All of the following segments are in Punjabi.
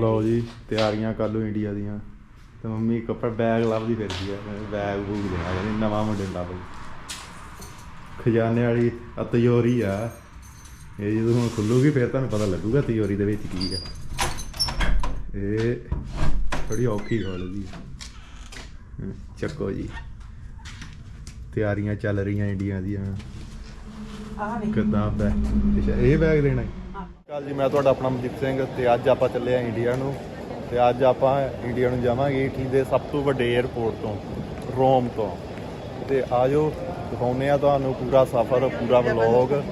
ਲਓ ਜੀ ਤਿਆਰੀਆਂ ਕਰ ਲਓ ਇੰਡੀਆ ਦੀਆਂ। ਤੇ ਮੰਮੀ ਕੱਪੜਾ ਬੈਗ ਲੱਭਦੀ ਫਿਰਦੀ ਆ ਬੈਗ ਬੂਗ ਦੇਣਾ ਕਹਿੰਦੀ ਨਵਾਂ ਮੁੰਡੇ ਨੂੰ ਲੱਭ ਖਜ਼ਾਨੇ ਵਾਲੀ ਤਿਜੋਰੀ ਆ। ਇਹ ਜਦੋਂ ਹੁਣ ਖੁੱਲੂਗੀ ਫਿਰ ਤੁਹਾਨੂੰ ਪਤਾ ਲੱਗੂਗਾ ਤਿਜੋਰੀ ਦੇ ਵਿੱਚ ਕੀ ਆ। ਇਹ ਥੋੜੀ ਔਖੀ ਆ। ਹਮ, ਚੱਕੋ ਜੀ। ਤਿਆਰੀਆਂ ਚੱਲ ਰਹੀਆਂ ਇੰਡੀਆ ਦੀਆਂ। ਆਹ ਵੇਖ। ਕਿੱਦਾਂ ਬੈ ਅੱਛਾ ਇਹ ਬੈਗ ਦੇਣਾ ਕੱਲ ਜੀ, ਮੈਂ ਤੁਹਾਡਾ ਆਪਣਾ ਮਨਜੀਤ ਸਿੰਘ ਤੇ ਅੱਜ ਆਪਾਂ ਚੱਲੇ ਆ ਇੰਡੀਆ ਨੂੰ ਤੇ ਅੱਜ ਆਪਾਂ ਇੰਡੀਆ ਨੂੰ ਜਾਵਾਂਗੇ ਇਟਲੀ ਦੇ ਸਭ ਤੋਂ ਵੱਡੇ 에ਅਰਪੋਰਟ ਤੋਂ, ਰੋਮ ਤੋਂ। ਤੇ ਆਜੋ ਦਿਖਾਉਨੇ ਆ ਤੁਹਾਨੂੰ ਪੂਰਾ ਸਫ਼ਰ, ਪੂਰਾ ਵਲੌਗ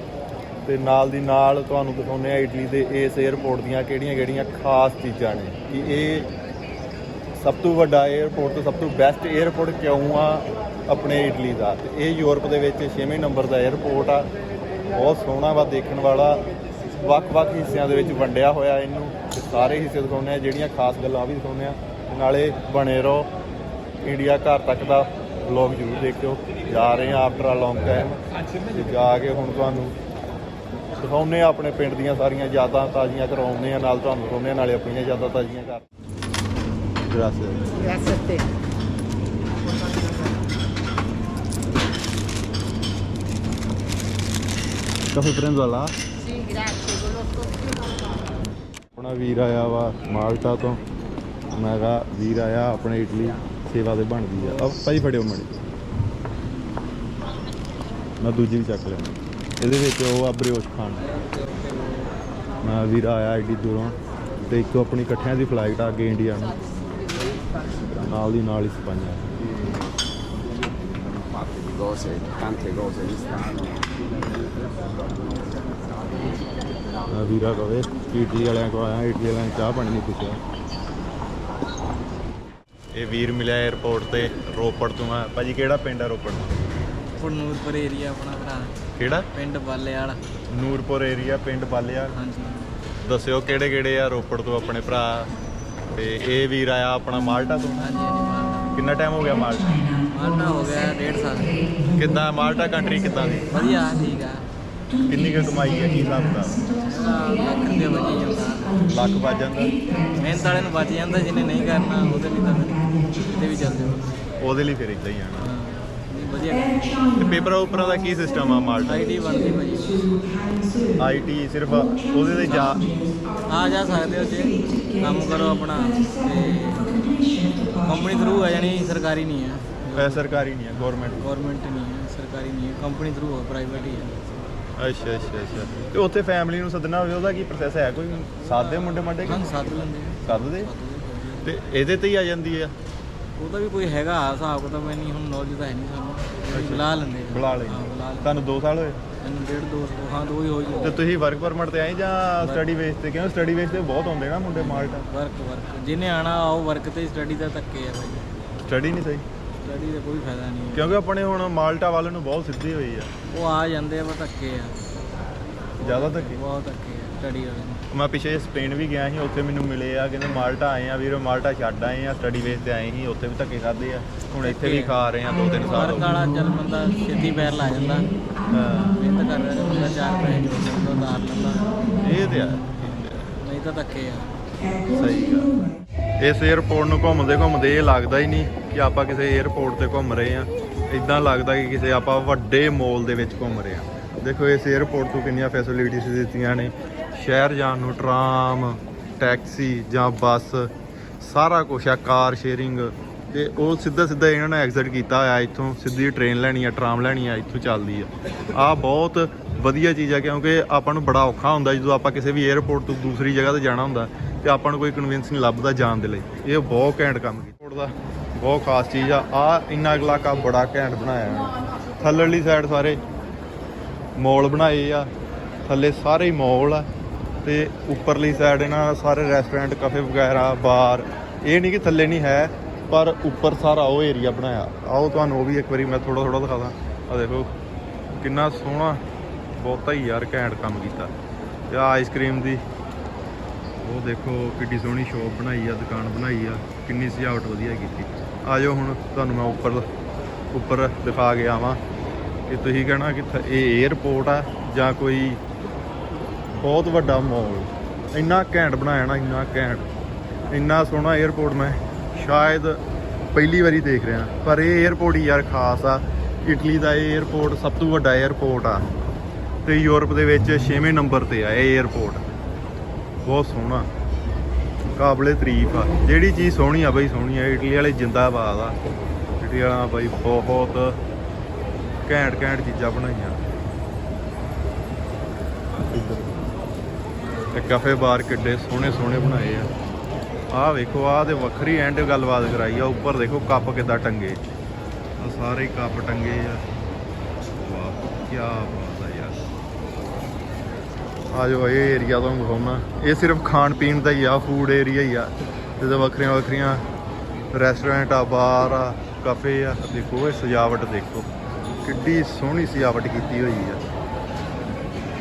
ਤੇ ਨਾਲ ਦੀ ਨਾਲ ਤੁਹਾਨੂੰ ਦਿਖਾਉਨੇ ਆ ਇਟਲੀ ਦੇ ਇਸ 에ਅਰਪੋਰਟ ਦੀਆਂ ਕਿਹੜੀਆਂ-ਕਿਹੜੀਆਂ ਖਾਸ ਚੀਜ਼ਾਂ ਨੇ। ਕਿ ਇਹ ਸਭ ਤੋਂ ਵੱਡਾ 에ਅਰਪੋਰਟ ਤੇ ਸਭ ਤੋਂ ਬੈਸਟ 에ਅਰਪੋਰਟ ਕਿਉਂ ਆ ਆਪਣੇ ਇਟਲੀ ਦਾ? ਤੇ ਇਹ ਯੂਰਪ ਦੇ ਵਿੱਚ 6ਵੇਂ ਨੰਬਰ ਦਾ 에ਅਰਪੋਰਟ ਆ। ਬਹੁਤ ਸੋਹਣਾ ਵਾ ਦੇਖਣ ਵਾਲਾ। ਵੱਖ-ਵੱਖ ਹਿੱਸਿਆਂ ਦੇ ਵਿੱਚ ਵੰਡਿਆ ਹੋਇਆ ਇਹਨੂੰ ਤੇ ਸਾਰੇ ਹਿੱਸੇ ਦਿਖਾਉਂਦੇ ਆ ਜਿਹੜੀਆਂ ਖਾਸ ਗੱਲਾਂ ਉਹ ਵੀ ਦਿਖਾਉਂਦੇ ਆ ਤੇ ਨਾਲੇ ਬਣੇ ਰਹੋ ਇੰਡੀਆ ਘਰ ਤੱਕ ਦਾ ਵਲੌਗ ਜ਼ਰੂਰ ਦੇਖਿਓ ਜਾ ਰਹੇ ਆ ਆਫਟਰ ਅ ਲੌਂਗ ਟਾਈਮ ਤੇ ਜਾ ਕੇ ਹੁਣ ਤੁਹਾਨੂੰ ਦਿਖਾਉਂਦੇ ਆ ਆਪਣੇ ਪਿੰਡ ਦੀਆਂ ਸਾਰੀਆਂ ਯਾਦਾਂ ਤਾਜ਼ੀਆਂ ਕਰਾਉਂਦੇ ਆ ਨਾਲ ਤੁਹਾਨੂੰ ਦਿਖਾਉਂਦੇ ਆ ਨਾਲੇ ਆਪਣੀਆਂ ਯਾਦਾਂ ਤਾਜ਼ੀਆਂ ਕਰ. Grazie a te. Caffè prendo. ਆਪਣਾ ਵੀਰ ਆਇਆ ਵਾ ਮਾਲਟਾ ਤੋਂ। ਮੈਂ ਕਿਹਾ ਵੀਰ ਆਇਆ ਆਪਣੇ ਇਟਲੀ ਸੇਵਾ ਦੇ ਬਣਦੀ ਆ। ਆ ਭਾਈ ਫੜਿਓ ਮੜੀ ਮੈਂ ਦੂਜੀ ਵੀ ਚੱਕ ਲੈਣਾ। ਇਹਦੇ ਵਿੱਚ ਉਹ ਆ ਬਰਿਓਸ਼ ਖਾਨ ਮੈਂ ਵੀਰ ਆਇਆ ਐਡੀ ਦੂਰੋਂ ਤੇ ਇੱਕ ਆਪਣੀ ਇਕੱਠਿਆਂ ਦੀ ਫਲਾਈਟ ਆ ਅੱਗੇ ਇੰਡੀਆ ਨੂੰ। ਨਾਲ ਦੀ ਨਾਲ ਹੀ ਸਪਾਈਆਂ cose, tante cose che ਵੀਰਾ ਕਵੇ ਕਿ ਇਟਲੀ ਵਾਲਿਆਂ ਕੋਲ ਆਇਆ ਇਟਲੀ ਵਾਲਿਆਂ ਚਾਹ ਪਾਣੀ ਨਹੀਂ ਪੁੱਛਿਆ। ਇਹ ਵੀਰ ਮਿਲਿਆ 에어ਪੋਰਟ ਤੇ ਰੋਪੜ ਤੋਂ ਆ। ਭਾਜੀ ਕਿਹੜਾ ਪਿੰਡ ਆ ਰੋਪੜ? ਨੂਰਪੁਰ ਏਰੀਆ ਆਪਣਾ ਭਰਾ। ਕਿਹੜਾ? ਪਿੰਡ ਬਾਲੇਵਾਲ ਨੂਰਪੁਰ ਏਰੀਆ ਪਿੰਡ ਬਾਲਿਆ ਹਾਂਜੀ। ਦੱਸਿਓ ਕਿਹੜੇ ਕਿਹੜੇ ਆ ਰੋਪੜ ਤੋਂ ਆਪਣੇ ਭਰਾ? ਤੇ ਇਹ ਵੀਰ ਆਇਆ ਆਪਣਾ ਮਾਲਟਾ ਤੋਂ? ਹਾਂਜੀ ਹਾਂਜੀ ਮਾਲਟਾ। ਕਿੰਨਾ ਟਾਈਮ ਹੋ ਗਿਆ ਮਾਲਟਾ? ਮਾਲਟਾ ਹੋ ਗਿਆ ਡੇਢ ਸਾਲ। ਕਿੱਦਾਂ ਮਾਲਟਾ ਕੰਟਰੀ ਕਿੱਦਾਂ ਦੀ? ਵਧੀਆ ਠੀਕ ਆ। ਕਿੰਨੀ ਕੁ ਕਮਾਈ ਹੈ ਕੀ ਹਿਸਾਬ ਲੱਖ ਰੁਪਏ ਬਚੀ ਜਾਂਦਾ ਲੱਖ ਵੱਜ ਜਾਂਦਾ। ਮਿਹਨਤ ਵਾਲੇ ਨੂੰ ਬਚ ਜਾਂਦਾ ਜਿਹਨੇ ਨਹੀਂ ਕਰਨਾ ਉਹਦੇ ਲਈ ਤਾਂ ਫਿਰ ਕਿਤੇ ਵੀ ਚੱਲ ਜਾਓ। ਉਹਦੇ ਲਈ ਫਿਰ ਇਦਾਂ ਹੀ ਆਣਾ ਹਾਂ ਨਹੀਂ ਵਧੀਆ। ਤੇ ਪੇਪਰ ਉਪਰਾਂ ਦਾ ਕੀ ਸਿਸਟਮ ਆ ਮਾਲਟਾ ਆਈਡੀ ਬਣਦੀ ਭਾਜੀ। ਆਈਟੀ ਸਿਰਫ ਉਹਦੇ ਤੇ ਜਾ ਆ ਜਾ ਸਕਦੇ ਹੋ ਜੇ। ਕੰਮ ਕਰੋ ਆਪਣਾ ਤੇ ਕੰਪਨੀ ਥਰੂ ਆ ਜਾਣੀ ਸਰਕਾਰੀ ਨਹੀਂ ਹੈ ਇਹ ਸਰਕਾਰੀ ਨਹੀਂ ਹੈ ਗਵਰਨਮੈਂਟ ਗਵਰਨਮੈਂਟ ਨਹੀਂ ਹੈ ਸਰਕਾਰੀ ਨਹੀਂ ਹੈ ਕੰਪਨੀ ਥਰੂ ਹੈ ਪ੍ਰਾਈਵੇਟ ਹੀ ਹੈ ਅੱਛਾ ਅੱਛਾ ਅੱਛਾ। ਤੇ ਉੱਥੇ ਫੈਮਿਲੀ ਨੂੰ ਸੱਦਣਾ ਹੋਵੇ ਉਹਦਾ ਕੀ ਪ੍ਰੋਸੈਸ ਹੈ? ਕੋਈ ਸਾਦੇ ਮੁੰਡੇ ਮੰਡੇ ਹਾਂ ਸੱਦ ਲੈਂਦੇ ਆ। ਸੱਦਦੇ। ਤੇ ਇਹਦੇ ਤੇ ਹੀ ਆ ਜਾਂਦੀ ਆ? ਉਹਦਾ ਵੀ ਕੋਈ ਹੈਗਾ ਹਿਸਾਬ ਕਿਤਾਬ ਮੈਂ ਨਹੀਂ ਹੁਣ ਨੌਲੇਜ ਤਾਂ ਹੈ ਨਹੀਂ ਸਾਨੂੰ। ਬੁਲਾ ਲੈਂਦੇ ਆ। ਬੁਲਾ ਲੈ ਹਾਂ ਬੁਲਾ ਲੈਂਦੇ ਤੁਹਾਨੂੰ 2 ਸਾਲ ਹੋਏ? ਇਹਨੂੰ ਡੇਢ ਦੋ ਹਾਂ ਦੋ ਹੀ ਹੋ ਤੇ ਤੁਸੀਂ ਵਰਕ ਪਰਮਿਟ ਤੇ ਆਏ ਜਾਂ ਸਟੱਡੀ ਬੇਸ ਤੇ? ਕਿਉਂ ਸਟੱਡੀ ਬੇਸ ਤੇ ਬਹੁਤ ਹੁੰਦੇ ਨਾ ਮੁੰਡੇ ਮਾਲਟਾ। ਵਰਕ ਵਰਕ ਜਿਹਨੇ ਆਣਾ ਉਹ ਵਰਕ ਤੇ ਸਟੱਡੀ ਦਾ ਧੱਕੇ ਆ ਭਾਈ। ਸਟੱਡੀ ਨਹੀਂ ਸਹੀ? ਸਟੱਡੀ ਦਾ ਕੋਈ ਫਾਇਦਾ ਨਹੀਂ ਹੈ। ਕਿਉਂਕਿ ਆਪਣੇ ਹੁਣ ਮਾਲਟਾ ਵੱਲ ਨੂੰ ਬਹੁਤ ਸਿੱਧੀ ਹੋਈ ਆ। ਉਹ ਆ ਜਾਂਦੇ ਆ ਪਰ ਧੱਕੇ ਆ। ਜ਼ਿਆਦਾ ਧੱਕੇ? ਬਹੁਤ ਧੱਕੇ ਆ ਸਟੱਡੀ ਵਾਲੇ ਨੂੰ। ਮੈਂ ਪਿਛੇ ਸਪੇਨ ਵੀ ਗਿਆ ਸੀ ਉੱਥੇ ਮੈਨੂੰ ਮਿਲੇ ਆ ਕਹਿੰਦੇ ਮਾਲਟਾ ਆਏ ਆ ਵੀਰੋ ਮਾਲਟਾ ਛੱਡ ਆਏ ਆ ਸਟੱਡੀ ਬੇਸ ਤੇ ਆਏ ਸੀ ਉੱਥੇ ਵੀ ਧੱਕੇ ਖਾਦੇ ਆ। ਹੁਣ ਇੱਥੇ ਵੀ ਖਾ ਰਹੇ ਆ ਦੋ ਤਿੰਨ ਸਾਲ ਹੋ ਵਰਕ ਵਾਲਾ ਚੱਲ ਬੰਦਾ ਛੇਤੀ ਪੈਰ ਲਾ ਜਾਂਦਾ। ਗਏ ਹਾਂ, ਮਿਹਨਤ ਕਰ ਰਿਹਾ ਬੰਦਾ ਚਾਰ ਪੈਸੇ ਉਤਾਰ ਲੈਂਦਾ। ਇਹ ਤੇ ਆ ਨਹੀਂ ਤਾਂ ਧੱਕੇ ਆ। ਸਹੀ ਗੱਲ। ਇਸ 에어ਪੋਰਟ ਨੂੰ ਘੁੰਮਦੇ ਘੁੰਮਦੇ ਇਹ ਲੱਗਦਾ ਹੀ ਨਹੀਂ ਕਿ ਆਪਾਂ ਕਿਸੇ 에어ਪੋਰਟ ਤੇ ਘੁੰਮ ਰਹੇ ਆ ਇਦਾਂ ਲੱਗਦਾ ਕਿ ਕਿਸੇ ਆਪਾਂ ਵੱਡੇ ਮੋਲ ਦੇ ਵਿੱਚ ਘੁੰਮ ਰਹੇ ਆ ਦੇਖੋ, ਇਸ 에어ਪੋਰਟ ਤੋਂ ਕਿੰਨੀਆਂ ਫੈਸਿਲਿਟੀਆਂ ਦਿੱਤੀਆਂ ਨੇ। ਸ਼ਹਿਰ ਜਾਣ ਨੂੰ ਟਰਾਮ ਟੈਕਸੀ ਜਾਂ ਬੱਸ, ਸਾਰਾ ਕੁਝ ਆ ਕਾਰ ਸ਼ੇਅਰਿੰਗ ਤੇ ਉਹ ਸਿੱਧਾ ਸਿੱਧਾ ਇਹਨਾਂ ਨੇ ਐਗਜ਼ਿਟ ਕੀਤਾ ਹੋਇਆ, ਇੱਥੋਂ ਸਿੱਧੀ ਟ੍ਰੇਨ ਲੈਣੀ ਆ ਟਰਾਮ ਲੈਣੀ ਆ, ਇੱਥੋਂ ਚੱਲਦੀ ਆ। ਆ ਬਹੁਤ ਵਧੀਆ ਚੀਜ਼ ਆ, ਕਿਉਂਕਿ ਆਪਾਂ ਨੂੰ ਬੜਾ ਔਖਾ ਹੁੰਦਾ, ਜਦੋਂ ਆਪਾਂ ਕਿਸੇ ਵੀ 에ਅਰਪੋਰਟ ਤੋਂ ਦੂਸਰੀ ਜਗ੍ਹਾ ਤੇ ਜਾਣਾ ਹੁੰਦਾ, ਤੇ ਆਪਾਂ ਨੂੰ ਕੋਈ ਕਨਵਿੰਸ ਨਹੀਂ ਲੱਭਦਾ ਜਾਣ ਦੇ ਲਈ। ਇਹ ਬਹੁਤ ਘੈਂਟ ਕੰਮ ਕੀਤਾ। ਦਾ ਬਹੁਤ ਖਾਸ ਚੀਜ਼ ਆ। ਆ ਇੰਨਾ ਇਲਾਕਾ ਬੜਾ ਘੈਂਟ ਬਣਾਇਆ ਇਹਨਾਂ ਨੇ ਸਾਈਡ ਸਾਰੇ ਮੋਲ ਬਣਾਏ ਆ। ਥੱਲੇ ਸਾਰੇ ਹੀ ਮੋਲ ਆ। ਤੇ ਉੱਪਰਲੀ ਸਾਈਡ ਇਹਨਾਂ ਸਾਰੇ ਰੈਸਟੋਰੈਂਟ ਕਾਫੇ ਵਗੈਰਾ ਬਾਰ ਇਹ ਨਹੀਂ ਕਿ ਥੱਲੇ ਨਹੀਂ ਹੈ। ਪਰ ਉੱਪਰ ਸਾਰਾ ਉਹ ਏਰੀਆ ਬਣਾਇਆ। ਆਓ ਤੁਹਾਨੂੰ ਉਹ ਵੀ ਇੱਕ ਵਾਰੀ ਮੈਂ ਥੋੜਾ ਥੋੜਾ ਦਿਖਾ ਦਾਂ ਆ ਦੇਖੋ, ਕਿੰਨਾ ਸੋਹਣਾ, ਬਹੁਤਾ ਹੀ ਯਾਰ ਘੈਂਟ ਕੰਮ ਕੀਤਾ। ਤੇ ਆ ਆਈਸਕ੍ਰੀਮ ਦੀ, ਉਹ ਦੇਖੋ ਕਿੱਡੀ ਸੋਹਣੀ ਸ਼ੋਪ ਬਣਾਈ ਆ, ਦੁਕਾਨ ਬਣਾਈ ਆ, ਕਿੰਨੀ ਸਜਾਵਟ ਵਧੀਆ ਕੀਤੀ। ਆਜੋ ਹੁਣ ਤੁਹਾਨੂੰ ਮੈਂ ਉੱਪਰ ਉੱਪਰ ਦਿਖਾ ਕੇ ਆਵਾਂ ਕਿ ਤੁਸੀਂ ਕਹਿਣਾ ਕਿ ਇਹ 에어ਪੋਰਟ ਆ ਜਾਂ ਕੋਈ ਬਹੁਤ ਵੱਡਾ ਮਾਲ ਇੰਨਾ ਘੈਂਟ ਬਣਾਇਆ ਨਾ, ਇੰਨਾ ਘੈਂਟ। ਇੰਨਾ ਸੋਹਣਾ 에어ਪੋਰਟ ਮੈਂ। ਸ਼ਾਇਦ ਪਹਿਲੀ ਵਾਰੀ ਦੇਖ ਰਿਹਾ ਪਰ ਇਹ 에어ਪੋਰਟ ਹੀ ਯਾਰ ਖਾਸ ਆ। ਇਟਲੀ ਦਾ ਇਹ 에어ਪੋਰਟ ਸਭ ਤੋਂ ਵੱਡਾ 에어ਪੋਰਟ ਆ। ਤੇ ਯੂਰਪ ਦੇ ਵਿੱਚ 6ਵੇਂ ਨੰਬਰ ਤੇ ਆ ਇਹ 에어ਪੋਰਟ ਬਹੁਤ ਸੋਹਣਾ। ਕਾਬਲੇ ਤਰੀਫ ਆ। ਜਿਹੜੀ ਚੀਜ਼ ਸੋਹਣੀ ਆ ਬਈ ਸੋਹਣੀ ਆ। ਇਟਲੀ ਵਾਲੇ ਜਿੰਦਾਬਾਦ ਆ। ਇਟਲੀ ਵਾਲਾ ਬਾਈ ਬਹੁਤ ਘੈਂਟ ਘੈਂਟ ਚੀਜ਼ਾਂ ਬਣਾਈਆਂ। ਤੇ ਕਫੇ ਬਾਰ ਕਿੱਡੇ ਸੋਹਣੇ ਸੋਹਣੇ ਬਣਾਏ ਆ। ਆਹ ਵੇਖੋ ਆਹ ਤੇ ਵੱਖਰੀ ਐਂਡ ਗੱਲਬਾਤ ਕਰਾਈ ਆ, ਉੱਪਰ ਦੇਖੋ ਕੱਪ ਕਿੱਦਾਂ ਟੰਗੇ। ਆ ਸਾਰੇ ਕੱਪ ਟੰਗੇ ਆ। ਵਾਹ ਕੀ ਬਾਤ ਆ ਯਾਰ। ਆ ਜੋ ਇਹ ਏਰੀਆ ਤੁਹਾਨੂੰ ਦਿਖਾਉਣਾ ਇਹ ਸਿਰਫ ਖਾਣ ਪੀਣ ਦਾ ਹੀ ਆ ਫੂਡ ਏਰੀਆ ਹੀ ਆ। ਜਿਹਦੇ ਵੱਖਰੀਆਂ ਵੱਖਰੀਆਂ ਰੈਸਟੋਰੈਂਟ ਆ ਬਾਰ ਆ ਕਾਫੇ ਆ। ਦੇਖੋ, ਇਹ ਸਜਾਵਟ ਦੇਖੋ। ਕਿੱਡੀ ਸੋਹਣੀ ਸਜਾਵਟ ਕੀਤੀ ਹੋਈ ਆ।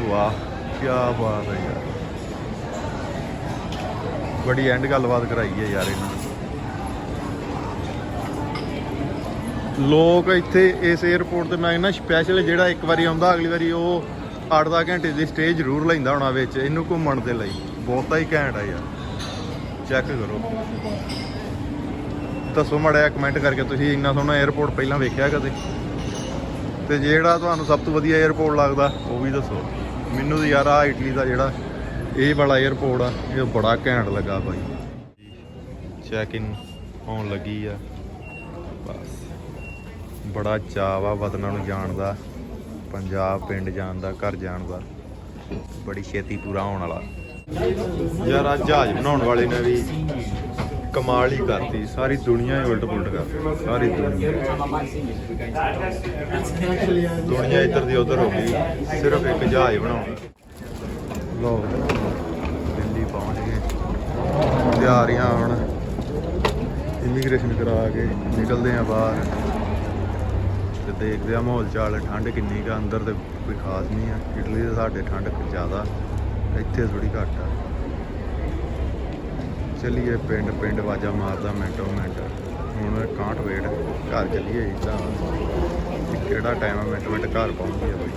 ਵਾਹ ਕੀ ਬਾਤ ਆ ਯਾਰ। ਬੜੀ ਐਂਡ ਗੱਲਬਾਤ ਕਰਾਈ ਹੈ ਯਾਰ ਇਹਨਾਂ ਲੋਕ ਇੱਥੇ ਇਸ 에어ਪੋਰਟ ਤੇ ਮੈਂ ਕਹਿੰਦਾ ਸਪੈਸ਼ਲ ਜਿਹੜਾ ਇੱਕ ਵਾਰੀ ਆਉਂਦਾ, ਅਗਲੀ ਵਾਰੀ ਉਹ 8-10 ਘੰਟੇ ਦੀ ਸਟੇ ਜ਼ਰੂਰ ਲੈਂਦਾ ਹੋਣਾ ਵਿੱਚ, ਇਹਨੂੰ ਘੁੰਮਣ ਦੇ ਲਈ। ਬਹੁਤਾ ਹੀ ਘੈਂਟ ਆ ਯਾਰ। ਚੈੱਕ ਕਰੋ। ਦੱਸੋ ਮੜਿਆ ਕਮੈਂਟ ਕਰਕੇ ਤੁਸੀਂ ਇੰਨਾ ਸੋਹਣਾ 에어ਪੋਰਟ ਪਹਿਲਾਂ ਵੇਖਿਆ ਕਦੇ? ਤੇ ਜਿਹੜਾ ਤੁਹਾਨੂੰ ਸਭ ਤੋਂ ਵਧੀਆ 에어ਪੋਰਟ ਲੱਗਦਾ, ਉਹ ਵੀ ਦੱਸੋ। ਮੈਨੂੰ ਤਾਂ ਯਾਰ ਆ ਇਟਲੀ ਦਾ ਜਿਹੜਾ ਇਹ ਵਾਲਾ 에어ਪੋਰਟ ਆ, ਇਹ ਬੜਾ ਘੈਂਟ ਲੱਗਾ ਭਾਈ ਚੈੱਕ ਇਨ ਹੋਣ ਲੱਗੀ ਆ। ਬਸ। ਬੜਾ ਚਾਅ ਵਾ ਵਤਨਾਂ ਨੂੰ ਜਾਣ ਦਾ, ਪੰਜਾਬ ਪਿੰਡ ਜਾਣ ਦਾ, ਘਰ ਜਾਣ ਦਾ। ਬੜੀ ਛੇਤੀ ਪੂਰਾ ਹੋਣ ਵਾਲਾ। ਯਾਰ ਆ ਜਹਾਜ਼ ਬਣਾਉਣ ਵਾਲੇ ਨੇ ਵੀ ਕਮਾਲ ਹੀ ਕਰਤੀ। ਸਾਰੀ ਦੁਨੀਆ ਹੀ ਉਲਟ ਪੁਲਟ ਕਰਤੀ। ਸਾਰੀ ਦੁਨੀਆ। ਦੁਨੀਆ ਇੱਧਰ ਦੀ ਉੱਧਰ ਹੋ ਗਈ। ਸਿਰਫ ਇੱਕ ਜਹਾਜ਼ ਬਣਾਉਣ। ਲੋ ਦਿੱਲੀ ਪਹੁੰਚ ਗਏ। ਤਿਆਰੀਆਂ ਹੁਣ ਇਮੀਗ੍ਰੇਸ਼ਨ ਕਰਾ ਕੇ ਨਿਕਲਦੇ ਆ ਬਾਹਰ। ਤੇ ਦੇਖਦੇ ਆ ਮਾਹੌਲ ਚਾਲ, ਠੰਡ ਕਿੰਨੀ ਕਾ ਅੰਦਰ ਤੇ ਕੋਈ ਖਾਸ ਨਹੀਂ ਆ। ਇਟਲੀ ਦੇ ਸਾਡੇ ਠੰਡ ਜ਼ਿਆਦਾ, ਇੱਥੇ ਥੋੜੀ ਘੱਟ ਆ। ਚੱਲੀਏ ਪਿੰਡ ਪਿੰਡ ਵਾਜਾ ਮਾਰਦਾ ਮਿੰਟੋ ਮਿੰਟ। ਹੁਣ ਕਾਂਟ ਵੇਟ ਘਰ ਚੱਲੀਏ ਇਦਾਂ ਕਿਹੜਾ ਟਾਈਮ ਆ, ਮਿੰਟ ਮਿੰਟ ਘਰ ਪਹੁੰਚੀਏ ਬਈ।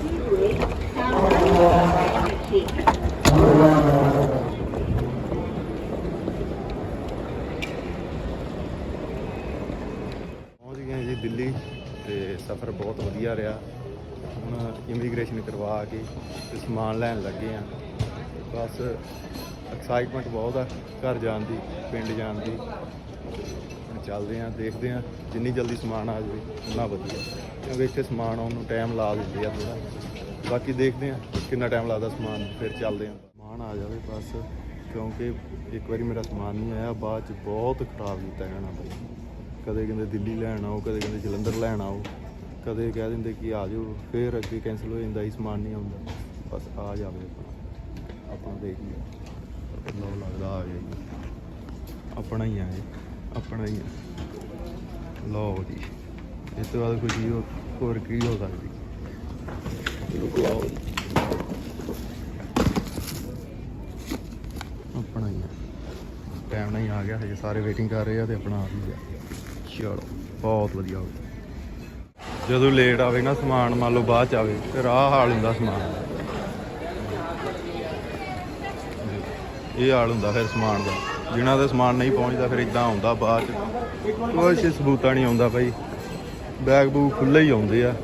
ਪਹੁੰਚ ਗਏ ਜੀ ਦਿੱਲੀ ਤੇ ਸਫ਼ਰ ਬਹੁਤ ਵਧੀਆ ਰਿਹਾ। ਹੁਣ ਇਮੀਗ੍ਰੇਸ਼ਨ ਕਰਵਾ ਕੇ ਤੇ ਸਮਾਨ ਲੈਣ ਲੱਗੇ ਆ ਬਸ ਐਕਸਾਈਟਮੈਂਟ ਬਹੁਤ ਆ ਘਰ ਜਾਣ ਦੀ, ਪਿੰਡ ਜਾਣ ਦੀ। ਹੁਣ ਚੱਲਦੇ ਆ ਦੇਖਦੇ ਆ ਜਿੰਨੀ ਜਲਦੀ ਸਮਾਨ ਆ ਜਾਵੇ, ਉਨਾ ਵਧੀਆ। ਕਿਉਂਕਿ ਇੱਥੇ ਸਮਾਨ ਆਉਣ ਨੂੰ ਟਾਈਮ ਲਾ ਦਿੰਦੇ ਆ ਥੋੜਾ ਬਾਕੀ ਦੇਖਦੇ ਆ ਕਿੰਨਾ ਟਾਈਮ ਲੱਗਦਾ ਸਮਾਨ, ਫਿਰ ਚੱਲਦੇ ਆ ਸਮਾਨ ਆ ਜਾਵੇ ਬਸ, ਕਿਉਂਕਿ ਇੱਕ ਵਾਰੀ ਮੇਰਾ ਸਮਾਨ ਨਹੀਂ ਆਇਆ, ਬਾਅਦ ਚ ਬਹੁਤ ਖਰਾਬ ਕੀਤਾ ਜਾਣਾ ਬਾਈ। ਕਦੇ ਕਹਿੰਦੇ ਦਿੱਲੀ ਲੈਣ ਆਓ, ਕਦੇ ਕਹਿੰਦੇ ਜਲੰਧਰ ਲੈਣ ਆਓ, ਕਦੇ ਕਹਿ ਦਿੰਦੇ ਕਿ ਆ ਜਾਓ, ਫਿਰ ਅੱਗੇ ਕੈਨਸਲ ਹੋ ਜਾਂਦਾ ਹੀ ਸਮਾਨ ਨਹੀਂ ਆਉਂਦਾ। ਬਸ ਆ ਜਾਵੇ ਆਪਣਾ। ਆਪਾਂ ਦੇਖ ਲਿਆ ਲੋ ਲੱਗਦਾ ਆ ਗਿਆ ਜੀ। ਆਪਣਾ ਹੀ ਆ ਇਹ, ਆਪਣਾ ਹੀ ਆ। ਲਓ ਜੀ। ਇਸ ਤੋਂ ਬਾਅਦ ਕੁਝ ਹੋਰ ਕੀ ਹੋ ਸਕਦੀ? ਲਓ ਜੀ ਆਪਣਾ ਹੀ ਆ। ਟਾਈਮ ਨਾਲ ਹੀ ਆ ਗਿਆ ਹਜੇ, ਸਾਰੇ ਵੇਟਿੰਗ ਕਰ ਰਹੇ ਆ ਤੇ ਆਪਣਾ ਆ ਵੀ ਗਿਆ। ਚਲੋ, ਬਹੁਤ ਵਧੀਆ ਹੋ ਗਿਆ। ਜਦੋਂ ਲੇਟ ਆਵੇ ਨਾ ਸਮਾਨ, ਮੰਨ ਲਓ ਬਾਅਦ ਚ ਆਵੇ, ਫਿਰ ਆਹ ਹਾਲ ਹੁੰਦਾ ਸਮਾਨ। ਦਾ ਇਹ ਹਾਲ ਹੁੰਦਾ ਫਿਰ ਸਮਾਨ ਦਾ। ਜਿਨ੍ਹਾਂ ਦਾ ਸਮਾਨ ਨਹੀਂ ਪਹੁੰਚਦਾ, ਫਿਰ ਇਦਾਂ ਆਉਂਦਾ ਬਾਅਦ ਚ। ਕੁਛ ਸਬੂਤਾ ਨਹੀਂ ਆਉਂਦਾ ਭਾਈ ਬੈਗ ਬੂਗ ਖੁੱਲੇ ਹੀ ਆਉਂਦੇ ਆ।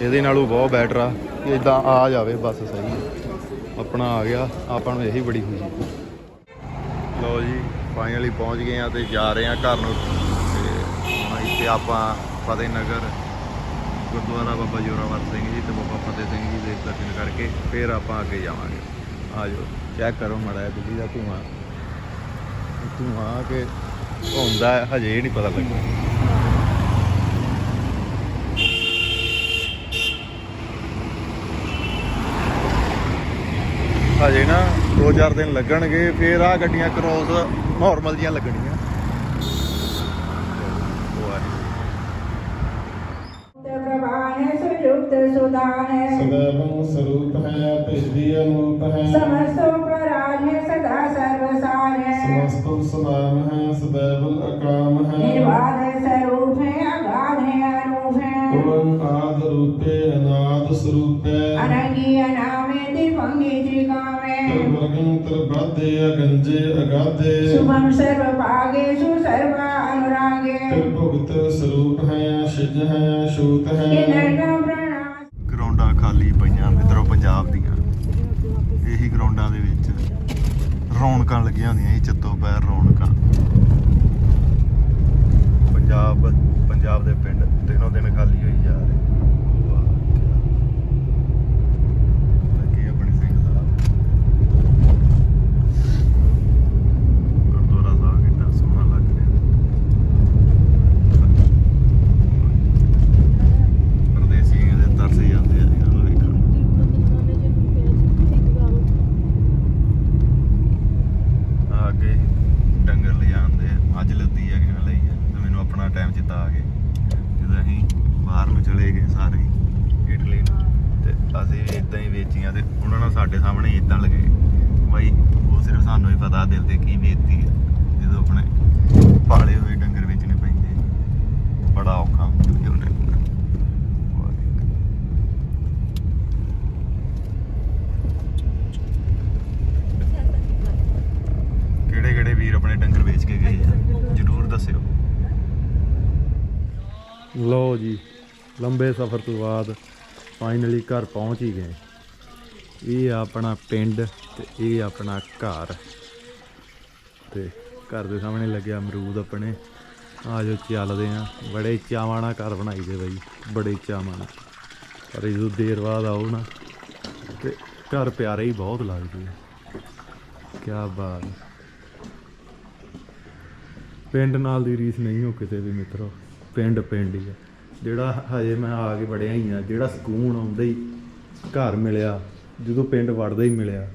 ਇਹਦੇ ਨਾਲੋਂ ਬਹੁਤ ਬੈਟਰ ਆ ਕਿ ਇਦਾਂ ਆ ਜਾਵੇ ਬਸ ਸਹੀ ਆਪਣਾ ਆ ਗਿਆ ਆਪਾਂ ਨੂੰ ਇਹੀ ਬੜੀ ਖੁਸ਼ੀ। ਲਓ ਜੀ ਫਾਈਨਲੀ ਪਹੁੰਚ ਗਏ ਆ ਤੇ ਜਾ ਰਹੇ ਆ ਘਰ ਨੂੰ। ਤੇ ਹੁਣ ਇੱਥੇ ਆਪਾਂ ਫਤਿਹ ਨਗਰ ਗੁਰਦੁਆਰਾ ਬਾਬਾ ਜੋਰਾਵਰ ਸਿੰਘ ਜੀ ਤੇ ਬਾਬਾ ਫਤਿਹ ਸਿੰਘ ਜੀ ਦੇ ਦਰਸ਼ਨ ਕਰਕੇ ਫਿਰ ਆਪਾਂ ਅੱਗੇ ਜਾਵਾਂਗੇ। ਆ ਜਾਓ ਚੈੱਕ ਕਰੋ ਮੜਾ ਦਿੱਲੀ ਦਾ ਧੂਆਂ। ਧੂਆਂ ਕਿ ਹੁੰਦਾ ਹੈ, ਹਜੇ ਨਹੀਂ ਪਤਾ ਲੱਗਦਾ ਹਜੇ ਨਾ 2-4 ਦਿਨ ਲੱਗਣਗੇ ਫਿਰ ਆ ਗੱਡੀਆਂ ਕ੍ਰੋਸ ਨਾਰਮਲ ਜੀਆਂ ਲੱਗਣੀਆਂ। ਸਰੂਪ ਹੈ ਭਿਸ਼ਦੀ ਹੈ। ਅਨੂਪ ਹੈ। ਓਮ ਆਦ ਰੂਪੇ ਅਨਾਦ ਸਰੂਪ ਅਗਾਧੇ ਅਗੰਜੇ ਅਗਾਧੇ शुभम सर्वभागेषु सर्वानुरागे ਭੁਗਤ ਸਰੂਪ ਹੈ ਸਿਜ ਹੈ ਛੂਤ ਹੈ नरकं प्रणाम ਗਰਾਊਂਡਾਂ ਖਾਲੀ ਪਈਆਂ ਮਿੱਤਰੋ ਪੰਜਾਬ ਦੀਆਂ ਇਹੀ ਗਰਾਊਂਡਾਂ ਦੇ ਵਿੱਚ ਰੌਣਕਾਂ ਲੱਗੀਆਂ ਹੁੰਦੀਆਂ ਸੀ ਚੱਤੋ ਪੈਰ ਰੌਣਕਾਂ ਪੰਜਾਬ ਪੰਜਾਬ ਦੇ ਪਿੰਡ ਦਿਨੋਂ ਦਿਨ ਖਾਲੀ ਹੋਈ ਜਾ ਰਹੇ ਲੰਬੇ ਸਫ਼ਰ ਤੋਂ ਬਾਅਦ ਫਾਈਨਲੀ ਘਰ ਪਹੁੰਚ ਹੀ ਗਏ। ਇਹ ਆਪਣਾ ਪਿੰਡ ਤੇ ਇਹ ਆਪਣਾ ਘਰ। ਤੇ ਘਰ ਦੇ ਸਾਹਮਣੇ ਲੱਗਿਆ ਅਮਰੂਦ ਆਪਣੇ। ਆ ਜੋ ਚੱਲਦੇ ਆ ਬੜੇ ਚਾਵਾਂ ਨਾਲ ਘਰ ਬਣਾਈ ਦੇ ਬਾਈ। ਬੜੇ ਚਾਵਾਂ ਨਾਲ। ਪਰ ਜਦੋਂ ਦੇਰ ਬਾਅਦ ਆਓ ਨਾ ਤੇ ਘਰ ਪਿਆਰੇ ਹੀ ਬਹੁਤ ਲੱਗਦੇ ਆ। ਕੀ ਬਾਤ। ਪਿੰਡ ਨਾਲ ਦੀ ਰੀਸ ਨਹੀਂ ਹੋ ਕਿਤੇ ਵੀ ਮਿੱਤਰੋ। ਪਿੰਡ ਪਿੰਡ ਹੀ ਹੈ ਜਿਹੜਾ ਹਜੇ ਮੈਂ ਆ ਕੇ ਵੜਿਆ ਹੀ ਆ, ਜਿਹੜਾ ਸਕੂਨ ਆਉਂਦਾ ਹੀ ਘਰ ਮਿਲਿਆ, ਜਦੋਂ ਪਿੰਡ ਵੜਦਾ ਹੀ ਮਿਲਿਆ।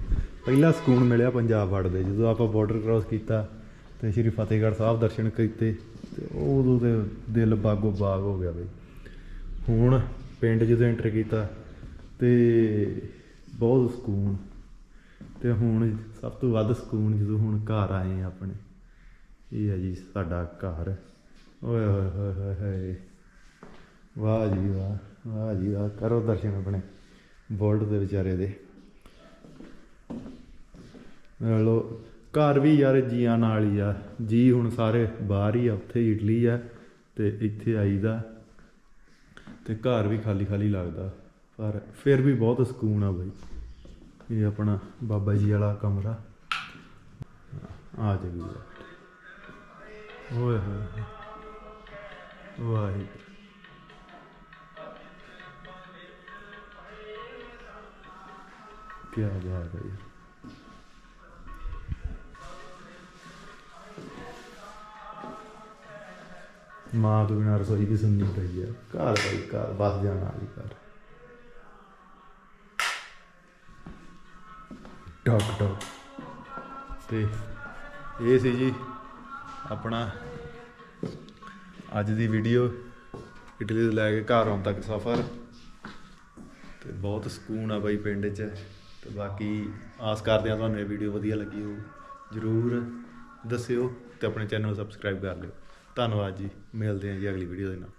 ਪਹਿਲਾ ਸਕੂਨ ਮਿਲਿਆ ਪੰਜਾਬ ਵੜਦੇ, ਜਦੋਂ ਆਪਾਂ ਬਾਰਡਰ ਕ੍ਰਾਸ ਕੀਤਾ ਤੇ ਸ਼੍ਰੀ ਫਤਿਹਗੜ੍ਹ ਸਾਹਿਬ ਦਰਸ਼ਨ ਕੀਤੇ ਤੇ ਉਦੋਂ ਤੇ ਦਿਲ ਬਾਗੋ ਬਾਗ ਹੋ ਗਿਆ ਬਈ। ਹੁਣ ਪਿੰਡ ਜਦੋਂ ਐਂਟਰ ਕੀਤਾ ਤੇ ਬਹੁਤ ਸਕੂਨ, ਤੇ ਹੁਣ ਸਭ ਤੋਂ ਵੱਧ ਸਕੂਨ ਜਦੋਂ ਹੁਣ ਘਰ ਆਏ ਆ ਆਪਣੇ। ਇਹ ਹੈ ਜੀ ਸਾਡਾ ਘਰ। ਓਏ ਹੋਏ ਹੋਏ ਹੋਏ ਹੋਏ। ਵਾਹ ਜੀ ਵਾਹ ਵਾਹ ਜੀ ਵਾਹ, ਕਰੋ ਦਰਸ਼ਨ ਆਪਣੇ ਬੋਲਡ ਦੇ ਵਿਚਾਰੇ ਦੇ। ਲੋ ਘਰ ਵੀ ਯਾਰ ਜੀਆਂ ਨਾਲ ਹੀ ਆ। ਜੀ ਹੁਣ ਸਾਰੇ ਬਾਹਰ ਹੀ ਆ, ਉੱਥੇ ਇਟਲੀ ਆ ਤੇ ਇੱਥੇ ਆਈਦਾ। ਤੇ ਘਰ ਵੀ ਖਾਲੀ ਖਾਲੀ ਲੱਗਦਾ, ਪਰ ਫਿਰ ਵੀ ਬਹੁਤ ਸਕੂਨ ਆ ਬਾਈ। ਇਹ ਆਪਣਾ ਬਾਬਾ ਜੀ ਵਾਲਾ ਕਮਰਾ। ਆ ਜੀ ਓਏ ਹੋਏ। ਵਾਹਿਗੁਰੂ। ਕੀ ਬਾਤ ਹੈ ਜੀ। ਮਾਂ ਤੋਂ ਬਿਨਾਂ ਰਸੋਈ ਵੀ ਸੁਣਨੀ ਪਈ ਹੈ ਘਰ ਭਾਈ ਘਰ ਬਸ ਜਾਣ ਵਾਲੀ ਘਰ ਟਕ ਟਕ ਤੇ ਇਹ ਸੀ ਜੀ ਆਪਣਾ ਅੱਜ ਦੀ ਵੀਡੀਓ ਇਟਲੀ ਤੋਂ ਲੈ ਕੇ ਘਰ ਆਉਣ ਤੱਕ ਸਫ਼ਰ। ਤੇ ਬਹੁਤ ਸਕੂਨ ਆ ਬਾਈ ਪਿੰਡ 'ਚ। ਬਾਕੀ ਆਸ ਕਰਦੇ ਹਾਂ ਤੁਹਾਨੂੰ ਇਹ ਵੀਡੀਓ ਵਧੀਆ ਲੱਗੀ ਹੋ ਜਰੂਰ ਦੱਸਿਓ ਤੇ ਆਪਣੇ ਚੈਨਲ ਨੂੰ ਸਬਸਕ੍ਰਾਈਬ ਕਰ ਲਿਓ। ਧੰਨਵਾਦ ਜੀ। ਮਿਲਦੇ ਹਾਂ ਜੀ ਅਗਲੀ ਵੀਡੀਓ ਦੇ ਨਾਲ।